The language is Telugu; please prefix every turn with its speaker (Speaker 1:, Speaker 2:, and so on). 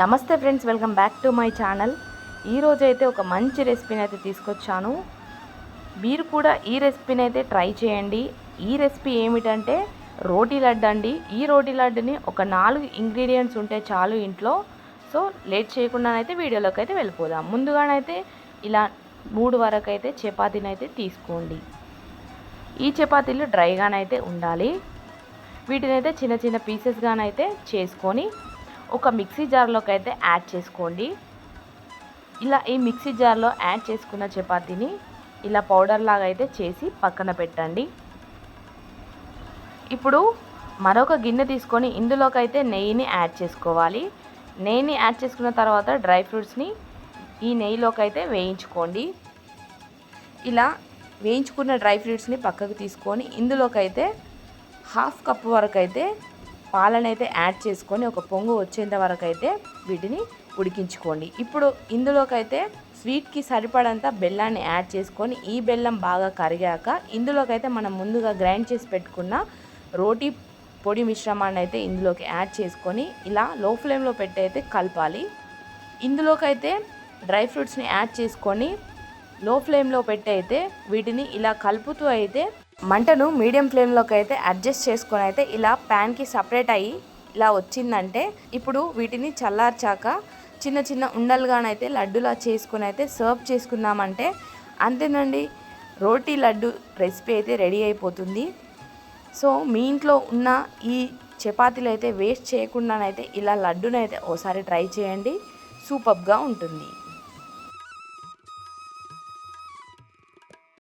Speaker 1: నమస్తే friends welcome back to my channel. ఈరోజు అయితే ఒక మంచి రెసిపీని అయితే తీసుకొచ్చాను. మీరు కూడా ఈ రెసిపీని అయితే ట్రై చేయండి. ఈ రెసిపీ ఏమిటంటే రోటీ లడ్డు అండి. ఈ రోటీ లడ్డుని ఒక నాలుగు ఇంగ్రీడియంట్స్ ఉంటే చాలు ఇంట్లో. సో లేట్ చేయకుండానైతే వీడియోలోకి అయితే వెళ్ళిపోదాం. ముందుగానైతే ఇలా మూడు వరకు అయితే చపాతీని అయితే తీసుకోండి. ఈ చపాతీలు డ్రైగానైతే ఉండాలి. వీటిని అయితే చిన్న చిన్న పీసెస్గానైతే చేసుకొని ఒక మిక్సీ జార్లోకి అయితే యాడ్ చేసుకోండి. ఇలా ఈ మిక్సీ జార్లో యాడ్ చేసుకున్న చపాతీని ఇలా పౌడర్ లాగా అయితే చేసి పక్కన పెట్టండి. ఇప్పుడు మరొక గిన్నె తీసుకొని ఇందులోకి అయితే నెయ్యిని యాడ్ చేసుకోవాలి. నెయ్యిని యాడ్ చేసుకున్న తర్వాత డ్రై ఫ్రూట్స్ని ఈ నెయ్యిలోకి అయితే వేయించుకోండి. ఇలా వేయించుకున్న డ్రై ఫ్రూట్స్ని పక్కకు తీసుకొని ఇందులోకి అయితే హాఫ్ కప్ వరకు అయితే పాలను అయితే యాడ్ చేసుకొని ఒక పొంగు వచ్చేంత వరకు అయితే వీటిని ఉడికించుకోండి. ఇప్పుడు ఇందులోకైతే స్వీట్కి సరిపడంత బెల్లాన్ని యాడ్ చేసుకొని ఈ బెల్లం బాగా కరిగాక ఇందులోకైతే మనం ముందుగా గ్రైండ్ చేసి పెట్టుకున్న రోటీ పొడి మిశ్రమాన్ని అయితే ఇందులోకి యాడ్ చేసుకొని ఇలా లో ఫ్లేమ్లో పెట్టి అయితే కలపాలి. ఇందులోకైతే డ్రై ఫ్రూట్స్ని యాడ్ చేసుకొని లో ఫ్లేమ్లో పెట్టి అయితే వీటిని ఇలా కలుపుతూ అయితే మంటను మీడియం ఫ్లేమ్లోకి అయితే అడ్జస్ట్ చేసుకొని అయితే ఇలా ప్యాన్కి సపరేట్ అయ్యి ఇలా వచ్చిందంటే ఇప్పుడు వీటిని చల్లార్చాక చిన్న చిన్న ఉండలుగానైతే లడ్డులా చేసుకుని అయితే సర్వ్ చేసుకున్నామంటే అంతేనండి. రోటీ లడ్డు రెసిపీ అయితే రెడీ అయిపోతుంది. సో మీ ఇంట్లో ఉన్న ఈ చపాతీలు అయితే వేస్ట్ చేయకుండానైతే ఇలా లడ్డునైతే ఓసారి ట్రై చేయండి. సూపర్గా ఉంటుంది.